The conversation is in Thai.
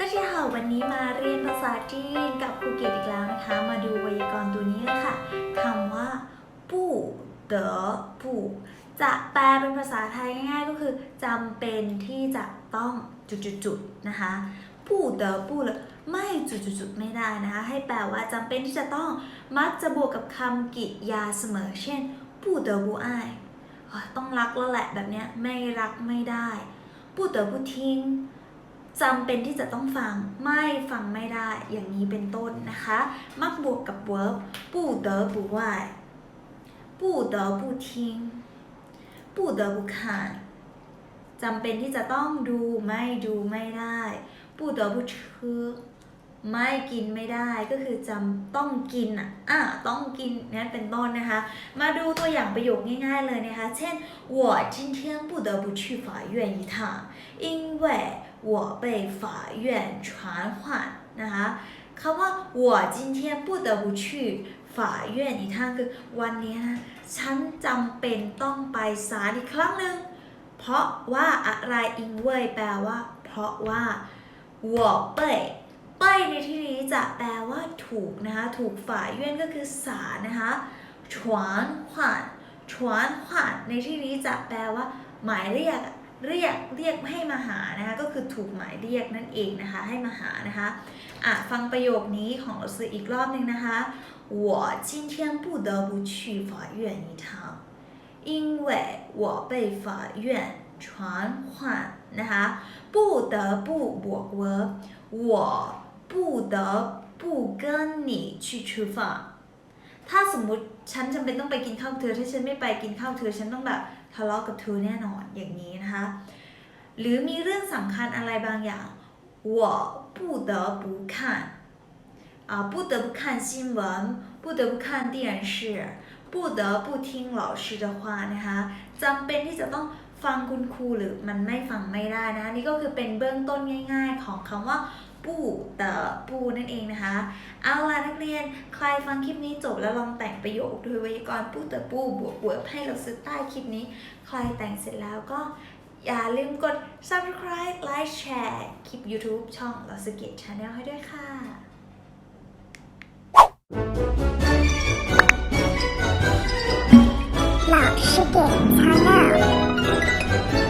大家好วันนี้มาเรียนภาษาจีนกับครูเกดอีกแล้วนะคะ มาดูไวยากรณ์ตัวนี้เลยค่ะคำว่าผู้เด๋อผู้จะแปลเป็นภาษาไทยง่ายๆ ก็คือจำเป็นที่จะต้องจุดๆนะคะผู้เด๋อผู้เลยไม่จุดๆไม่ได้นะคะ ให้แปลว่าจำเป็นที่จะต้องมักจะบวกกับคำกริยาเสมอ เช่นผู้เด๋อบูอ้ายต้องรักแล้วแหละแบบเนี้ยไม่รักไม่ได้ ผู้เดอผู้ทิ้ง จำเป็นที่จะต้องฟังไม่ฟังไม่ได้อย่างนี้เป็นต้นนะคะ มักบวกกับ verb 不得不外不得不听不得不看จำเป็นที่จะต้องดูไม่ดูไม่ได้不得不吃 ไม่กินไม่ได้ก็คือจำต้องกินอ่ะอ่ะต้องกินนั่นเป็นต้นนะคะ มาดูตัวอย่างประโยคง่ายๆเลยนะคะ เช่น我今天不得不去法院一趟因为我被法院传唤นะคะคำว่า我今天不得不去法院一趟คือวันนี้นะฉันจำเป็นต้องไปศาลอีกครั้งหนึ่ง เพราะว่าอะไรอิงเว่ยแปลว่า เพราะว่า我被 被ในที่นี้จะแปลว่าถูกนะคะ ถูกฝ่ายเยื่นก็คือศาลนะคะฉวนขวัญฉวนขวัญในที่นี้จะแปลว่า หมายเรียก เรียก เรียกให้มาหานะคะ ก็คือถูกหมายเรียกนั่นเองนะคะ ให้มาหานะคะ อ่ะ ฟังประโยคนี้ของเราซื้ออีกรอบหนึ่งนะคะ我今天不得不去法院一趟因为我被法院传唤นะคะ不得不บวก verb 我 不得不跟你去吃饭ถ้าสมมุติฉันจำเป็นต้องไปกินข้าวกับเธอ ถ้าฉันไม่ไปกินข้าวกับเธอ ฉันต้องแบบทะเลาะกับเธอแน่นอนอย่างนี้นะคะ หรือมีเรื่องสำคัญอะไรบางอย่าง我不得不看啊不得不看新闻不得不看电视不得不听老师的话นะคะจำเป็นที่จะต้องฟังคุณครูหรือมันไม่ฟังไม่ได้นะคะนี่ก็คือเป็นเบื้องต้นง่าย ๆ ของคำว่า ปูเตอปูนั่นเองนะคะ เอาล่ะนักเรียนใครฟังคลิปนี้จบแล้วลองแต่งประโยคโดยไวยากรณ์ปูเตอปูบวกบวกให้เราซื้อใต้คลิปนี้ ใครแต่งเสร็จแล้วก็อย่าลืมกด subscribe like แชร์คลิป YouTube ช่องเราสเก็ตชาแนลให้ด้วยค่ะ 老师给擦料。